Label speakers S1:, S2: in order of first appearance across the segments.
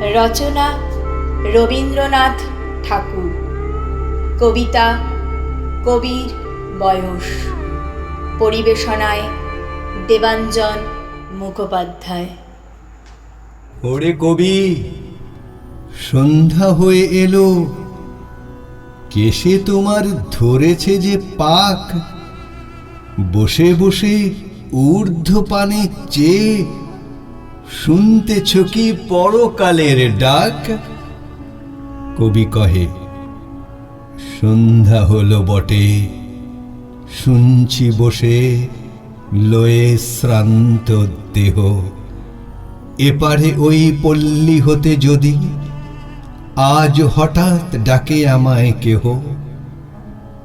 S1: রচনা রবীন্দ্রনাথ ঠাকুর। কবিতা কবির বয়স। পরিবেশনায় দেবাঞ্জন মুখোপাধ্যায়।
S2: ওরে কবি, সন্ধ্যা হয়ে এলো। কেসে তোমার ধরেছে যে পাক। বসে বসে ঊর্ধ্ব পানে চেয়ে শুনতেছ কি পরকালের ডাক? কবি কহে, সন্ধ্যা হলো বটে, শুনছি বসে লয়ে শ্রান্ত দেহ। এপারে ওই পল্লী হতে যদি আজ হঠাৎ ডাকে আমায় কেহ।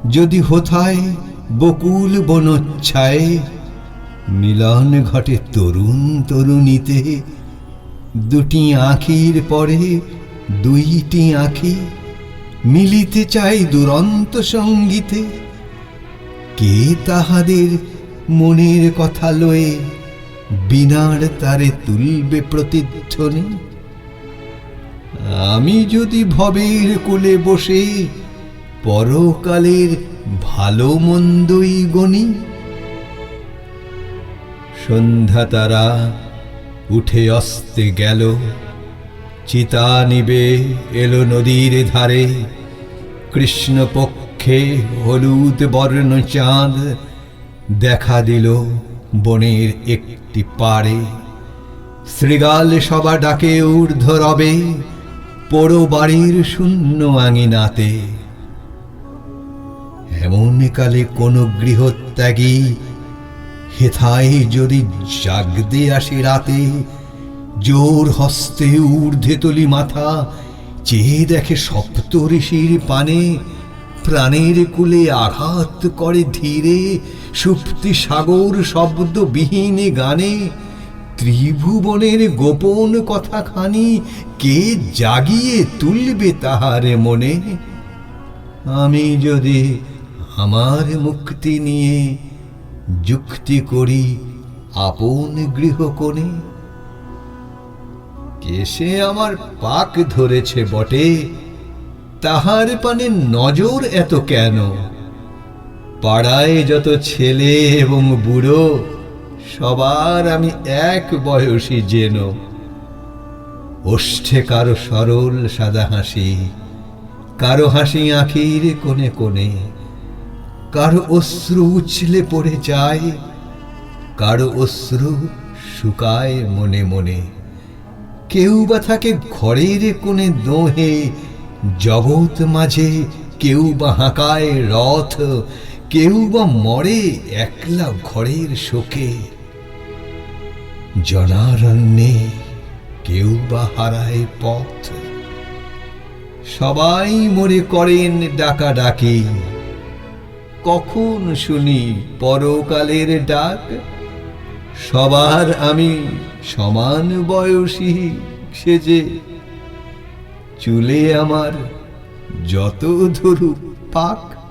S2: যদি হোথায় বকুল বনচ্ছায় মিলন ঘটে তরুণ তরুণীতে। দুটি আঁখির পরে দুইটি আঁখি মিলিতে চাই দুরন্ত সঙ্গীতে। কে তাহাদের মনের কথা লয়ে বিনার তারে তুলবে প্রতিধ্বনি? আমি যদি ভবের কোলে বসে পরকালের ভালো মন্দই গণি সন্ধ্যা তারা উঠে অস্তে গেল। চিতা নিবে এলো নদীর ধারে। কৃষ্ণপক্ষে হলুদ বর্ণ চাঁদ দেখা দিল বনের একটি পাড়ে। শৃগাল সবা ডাকে ঊর্ধ্ব রবে, পোড়ো বাড়ির শূন্য আঙিনাতে। এমন কালে কোন গৃহত্যাগী হেথায় যদি জাগদে আসে রাতে, জোর হস্তে ঊর্ধ্বে তুলি মাথা, চেয়ে দেখে সপ্ত ঋষির পানে, প্রাণের কুলে আঘাত করে ধীরে, সুপ্তি সাগর শব্দবিহীন গানে, ত্রিভুবনের গোপন কথাখানি কে জাগিয়ে তুলবে তাহারে মনে? আমি যদি আমার মুক্তি নিয়ে যুক্তি করি, আপন গৃহকোণে কেসে আমার পাক ধরেছে বটে, তাহার পানে নজর এত কেন? পাড়ায় যত ছেলে এবং বুড়ো, সবার আমি এক বয়সী যেন। ওষ্ঠে কারও সরল সাদা হাসি, কারও হাসি আখির কোণে কোণে। কারও অশ্রু উছলে পড়ে যায়, কারও অশ্রু শুকায় মনে মনে। কেউ বা থাকে ঘরের কোণে দোহে, জগৎ মাঝে কেউ বা হাঁকায় রথ, কেউ বা মরে একলা ঘরের শোকে। জনারণ্যে কেউ বা হারায় পথ। সবাই মরে করেন ডাকা ডাকি কখন শুনি পরকালের ডাক? সবার আমি সমান বয়সী সেজে চুলে আমার যত ধরুক পাক।